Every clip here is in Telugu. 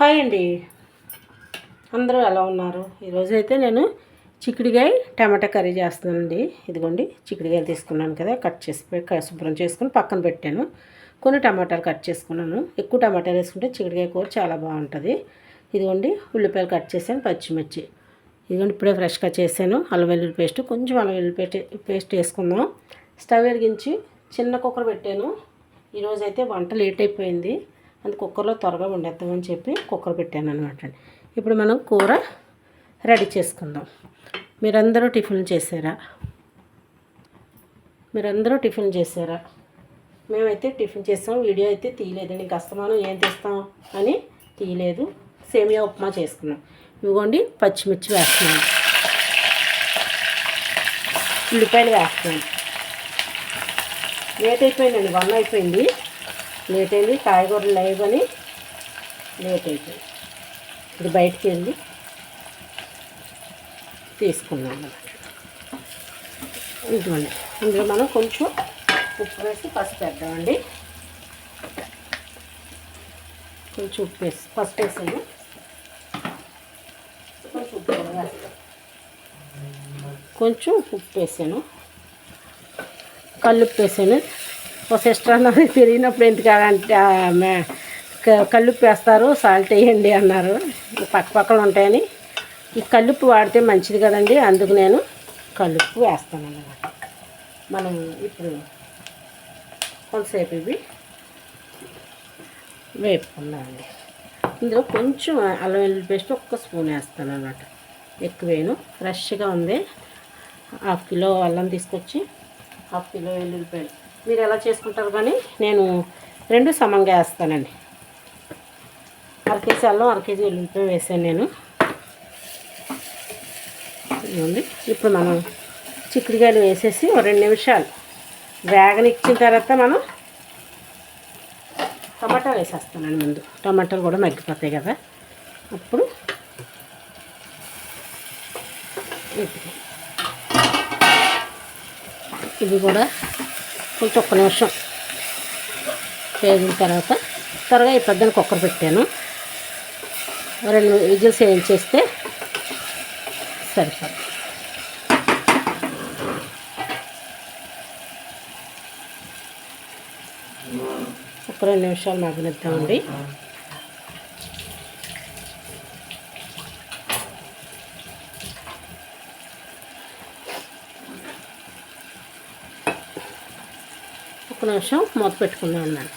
హాయ్ అండి. అందరూ ఎలా ఉన్నారు? ఈరోజు అయితే నేను చిక్కుడికాయ టమాటా కర్రీ చేస్తున్నానండి. ఇదిగోండి చిక్కుడికాయలు తీసుకున్నాను కదా కట్ చేసి క- శుభ్రం చేసుకుని పక్కన పెట్టాను. కొన్ని టమాటాలు కట్ చేసుకున్నాను. ఎక్కువ టమాటాలు వేసుకుంటే చిక్కుడికాయ కూర చాలా బాగుంటుంది. ఇదిగోండి ఉల్లిపాయలు కట్ చేశాను పచ్చిమిర్చి. ఇదిగోండి ఇప్పుడే ఫ్రెష్గా చేశాను. అల్లం వెల్లుల్లి పేస్ట్ కొంచెం అల్లం వెల్లుల్లి పేస్ట్ పేస్ట్ వేసుకుందాం. స్టవ్ వెలిగించి చిన్న కుక్కర్ పెట్టాను. ఈరోజైతే వంట లేట్ అయిపోయింది. అది కుక్కర్లో త్వరగా వండేద్దామని చెప్పి కుక్కర్ పెట్టాను అనమాట ఇప్పుడు మనం కూర రెడీ చేసుకుందాం. మీరందరూ టిఫిన్ చేశారా? మీరందరూ టిఫిన్ చేశారా? మేమైతే టిఫిన్ చేస్తాం వీడియో అయితే తీయలేదు. నీకు అస్తమానం ఏం తెస్తాం అని తీయలేదు. సేమియా ఉప్మా చేసుకున్నాం. ఇవ్వండి పచ్చిమిర్చి వేస్తున్నాను ఉల్లిపాయలు వేస్తున్నాను లేట్ అయిపోయిందండి వన్ అయిపోయింది. లేట్ అయింది. కాయగూరలు లేవని అని లేట్ అయిపోయింది. ఇప్పుడు బయటికి వెళ్ళి తీసుకున్నాం అన్నమాట. ఇదిగోండి. ఇందులో మనం కొంచెం ఉప్పు వేసి పసుపు వేద్దామండి. కొంచెం ఉప్పు వేసి పసుపు వేసాను. కొంచెం ఉప్పు కొంచెం ఉప్పు వేసాను. కల్లుప్పు వేసాను. ఒక సిస్టర్ అన్నది తిరిగినప్పుడు ఎందుకు అంటే కల్లుప్పు వేస్తారు సాల్ట్ వేయండి అన్నారు. పక్కపక్కన ఉంటాయని. ఈ కల్లుప్పు వాడితే మంచిది కదండి అందుకు నేను కల్లుప్పు వేస్తాను అన్నమాట మనం ఇప్పుడు కొంతసేపు ఇవి వేపుకున్నామండి. ఇందులో కొంచెం అల్లం వెల్లుల్లి పేస్ట్ ఒక్క స్పూన్ వేస్తాను అనమాట ఎక్కువేను ఫ్రెష్గా ఉంది. హాఫ్ కిలో అల్లం తీసుకొచ్చి హాఫ్ కిలో వెల్లుల్లిపాయలు మీరు ఎలా చేసుకుంటారు కానీ నేను రెండు సమంగా వేస్తానండి. అర కేజీ అల్లం అర కేజీ వెల్లుల్లిపాయ వేసాను నేను. ఇదిగోండి ఇప్పుడు మనం చిక్కుడుకాయలు వేసేసి ఒక రెండు నిమిషాలు వేగనిచ్చిన తర్వాత మనం టమాటాలు వేసేస్తానండి ముందు. టమాటాలు కూడా మగ్గిపోతాయి కదా. అప్పుడు ఇది కూడా కొంచెం ఒక్క నిమిషం వేగిన తర్వాత త్వరగా ఈ పెద్దని కుక్కర్ పెట్టాను. రెండు విజిల్స్ వేయించేస్తే సరిపోతుంది. ఒక రెండు నిమిషాలు మగ్గనిద్దామండి. ఒక్క నిమిషం మూత పెట్టుకుందాం అన్నాను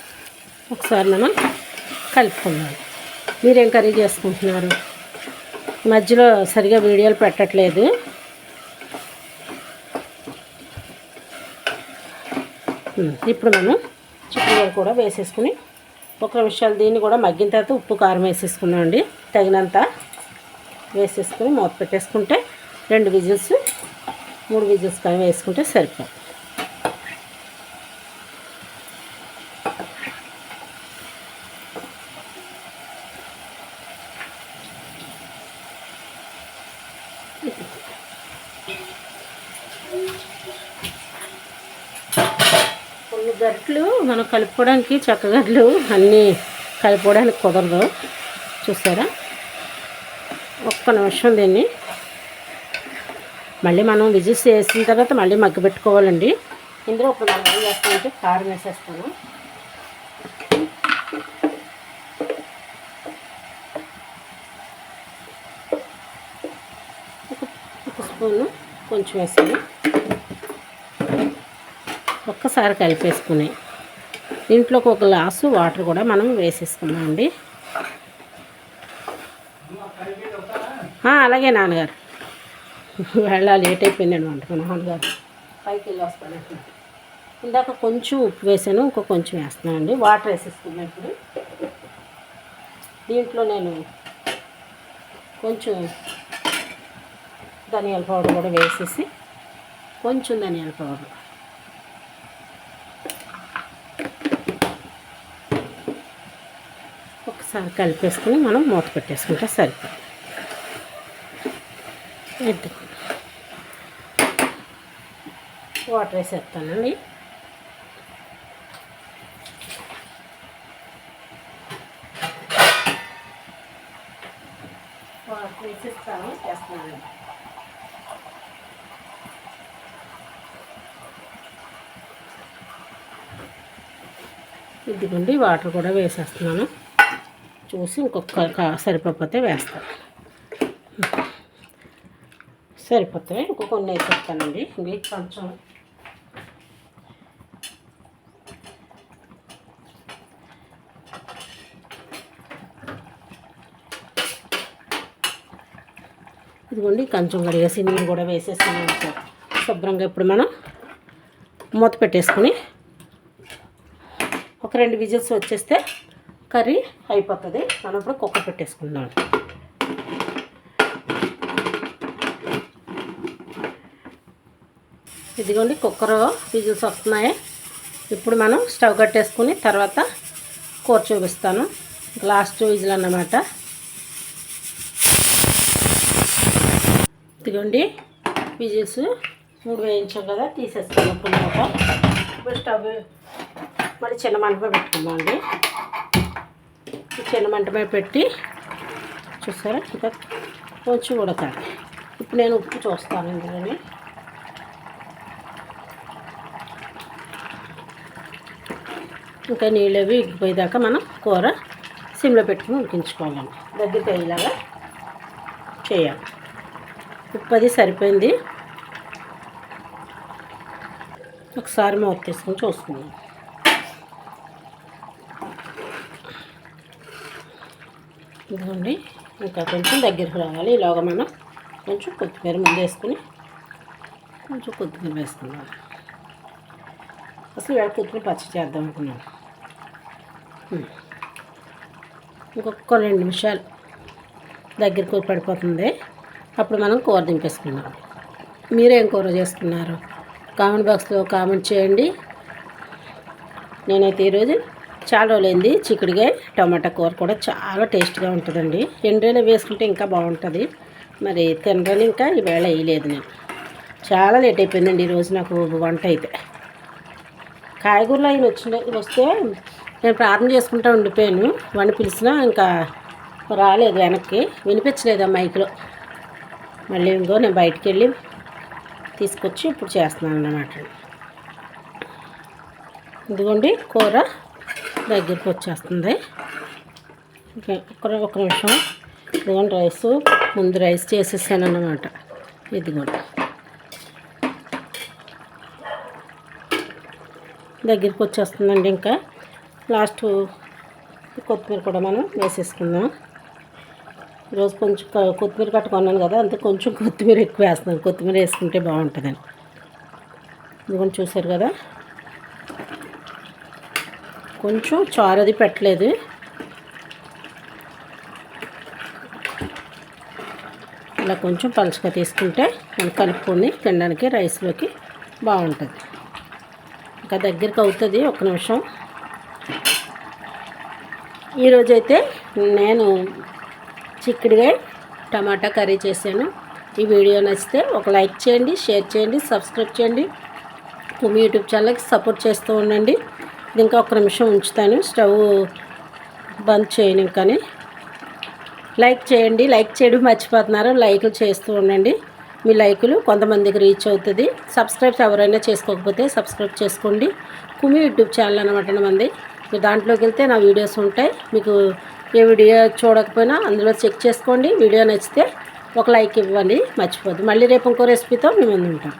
ఒకసారి మనం కలుపుకుందాం. మీరేం కర్రీ చేసుకుంటున్నారు? మధ్యలో సరిగా వీడియోలు పెట్టట్లేదు. ఇప్పుడు మనం చిక్కుడుకాయ కూడా వేసేసుకుని ఒక నిమిషాలు దీన్ని కూడా మగ్గిన తర్వాత ఉప్పు కారం వేసేసుకున్నాం అండి. తగినంత వేసేసుకుని మూత పెట్టేసుకుంటే రెండు విజిల్స్ మూడు విజిల్స్ కానీ వేసుకుంటే సరిపోతుంది. కొన్ని గట్లు మనం కలుపుకోవడానికి చెక్కగడ్డలు అన్నీ కలుపుకోవడానికి కుదరదు. చూసారా? ఒక్క నిమిషం దీన్ని మళ్ళీ మనం విజిల్స్ వేసిన తర్వాత మళ్ళీ మగ్గ పెట్టుకోవాలండి. ఇందులో ఇప్పుడు మనం ఏం చేస్తామంటే కారం వేసేస్తాను ఒక ఒక స్పూను కొంచెం వేసాను. ఒక్కసారి కలిపేసుకుని. దీంట్లోకి ఒక గ్లాసు వాటర్ కూడా మనం వేసేసుకున్నామండి అలాగే నాన్నగారు. వెళ్ళాలి లేట్ అయిపోయిందండి వంటకు నాన్నగారు. పైకి వెళ్ళి వస్తాను. ఇందాక కొంచెం ఉప్పు వేసాను ఇంకో కొంచెం వేస్తున్నాను అండి వాటర్ వేసేసుకున్నాను ఇప్పుడు. దీంట్లో నేను కొంచెం ధనియాల పౌడర్ కూడా వేసేసి కొంచెం ధనియాల పౌడర్. ఒకసారి కలిపేసుకుని మనం మూత పెట్టేసుకుంటే సరిపోతుంది. వాటర్ వేసేస్తానండి. చెప్తానండి చేస్తున్నానండి ఇదిగోండి వాటర్ కూడా వేసేస్తున్నాను. చూసి ఇంకొక సరిపోతే వేస్తాను సరిపోతాయి ఇంకో కొన్ని వేసేస్తానండి. ఇంకే కొంచెం ఇదిగోండి కొంచెం కడిగేసి నీరు కూడా వేసేస్తున్నాను. శుభ్రంగా ఇప్పుడు మనం మూత పెట్టేసుకొని ఒక రెండు విజిల్స్ వచ్చేస్తే కర్రీ అయిపోతుంది. మనం ఇప్పుడు కుక్కర్ పెట్టేసుకుందాం. ఇదిగోండి కుక్కర్ విజిల్స్ వస్తున్నాయి. ఇప్పుడు మనం స్టవ్ కట్టేసుకుని తర్వాత కూర చూపిస్తాను. లాస్ట్ విజిల్ అన్నమాట. ఇదిగోండి విజిల్స్ మూడు వేయించాం కదా తీసేస్తాను ఇప్పుడు స్టవ్ మరి చిన్న మంటపై పెట్టుకుందాం అండి చిన్న మంటపై పెట్టి చూసారా? ఇంకా కొంచెం ఉడకాలి ఇప్పుడు నేను ఉప్పు చూస్తాను ఇందులోని. ఇంకా నీళ్ళు అవి ఇగ్గిపోయేదాకా మనం కూర సిమ్లో పెట్టుకుని ఉడికించుకోవాలండి. దగ్గరికి అయ్యేలాగా చేయాలి. ఉప్పు అది సరిపోయింది. ఒకసారి మూత తీసుకొని చూసుకుందాం. ఇదిగోండి ఇంకా కొంచెం దగ్గరకు రావాలి. ఇలాగ మనం కొంచెం కొత్తిమీర ముందు వేసుకుని కొంచెం కొత్తిమీర వేసుకుందాం. అసలు ఇవాళ కొత్తిమీర పచ్చి చేద్దాం అనుకున్నాను. ఇంకొక రెండు నిమిషాలు దగ్గరకు పడిపోతుంది. అప్పుడు మనం కూర దింపేసుకున్నాం మీరేం కూర చేసుకున్నారు కామెంట్ బాక్స్లో కామెంట్ చేయండి. నేనైతే ఈరోజు చాలా రోజులైంది చిక్కుడుగా టమాటా కూర కూడా చాలా టేస్ట్గా ఉంటుందండి. ఎండ్రైనా వేసుకుంటే ఇంకా బాగుంటుంది. మరి తినడానికి ఇంకా ఈవేళ వేయలేదు నేను. చాలా లేట్ అయిపోయిందండి ఈరోజు నాకు వంట అయితే. కాయగూరలు ఆయన వచ్చిన వస్తే నేను ప్రార్థన చేసుకుంటూ ఉండిపోయాను. వాడిని పిలిచినా ఇంకా రాలేదు వెనక్కి. వినిపించలేదు ఆ మైక్లో. మళ్ళీ ఇంకో నేను బయటికి వెళ్ళి తీసుకొచ్చి ఇప్పుడు చేస్తున్నాను అన్నమాట ఇదిగోండి కూర. దగ్గరికి వచ్చేస్తుంది ఇంకా ఒక ఒక నిమిషం. ఇదిగోండి రైస్. ముందు రైస్ చేసేసాను అన్నమాట ఇదిగోండి. దగ్గరికి వచ్చేస్తుందండి ఇంకా. లాస్ట్ కొత్తిమీర కూడా మనం వేసేసుకుందాం. ఈరోజు కొంచెం కొత్తిమీర కట్టుకున్నాను కదా అంతే కొంచెం కొత్తిమీర ఎక్కువ వేస్తున్నాను. కొత్తిమీర వేసుకుంటే బాగుంటుందని. ఇదిగోండి చూసారు కదా? కొంచెం చారు అది పెట్టలేదు. ఇలా కొంచెం పలుచగా తీసుకుంటే మనం కలుపుకొని తినడానికి రైస్లోకి బాగుంటుంది. ఇంకా దగ్గరికి అవుతుంది ఒక నిమిషం. ఈరోజైతే నేను చిక్కుడుగా టమాటా కర్రీ చేశాను. ఈ వీడియో నచ్చితే ఒక లైక్ చేయండి షేర్ చేయండి సబ్స్క్రైబ్ చేయండి. మీ యూట్యూబ్ ఛానల్కి సపోర్ట్ చేస్తూ ఉండండి. ఇది ఇంకా ఒక నిమిషం ఉంచుతాను. స్టవ్ బంద్ చేయను ఇంకని లైక్ చేయండి. లైక్ చేయడం మర్చిపోతున్నారు. లైకులు చేస్తూ ఉండండి. మీ లైకులు కొంతమందికి రీచ్ అవుతుంది. సబ్స్క్రైబ్ ఎవరైనా చేసుకోకపోతే సబ్స్క్రైబ్ చేసుకోండి. కుమి యూట్యూబ్ ఛానల్ అనమాట మంది. మీరు దాంట్లోకి వెళ్తే నా వీడియోస్ ఉంటాయి. మీకు ఏ వీడియో చూడకపోయినా అందులో చెక్ చేసుకోండి. వీడియో నచ్చితే ఒక లైక్ ఇవ్వండి. మర్చిపోద్దు. మళ్ళీ రేపు ఇంకో రెసిపీతో మేము ముందు ఉంటాం.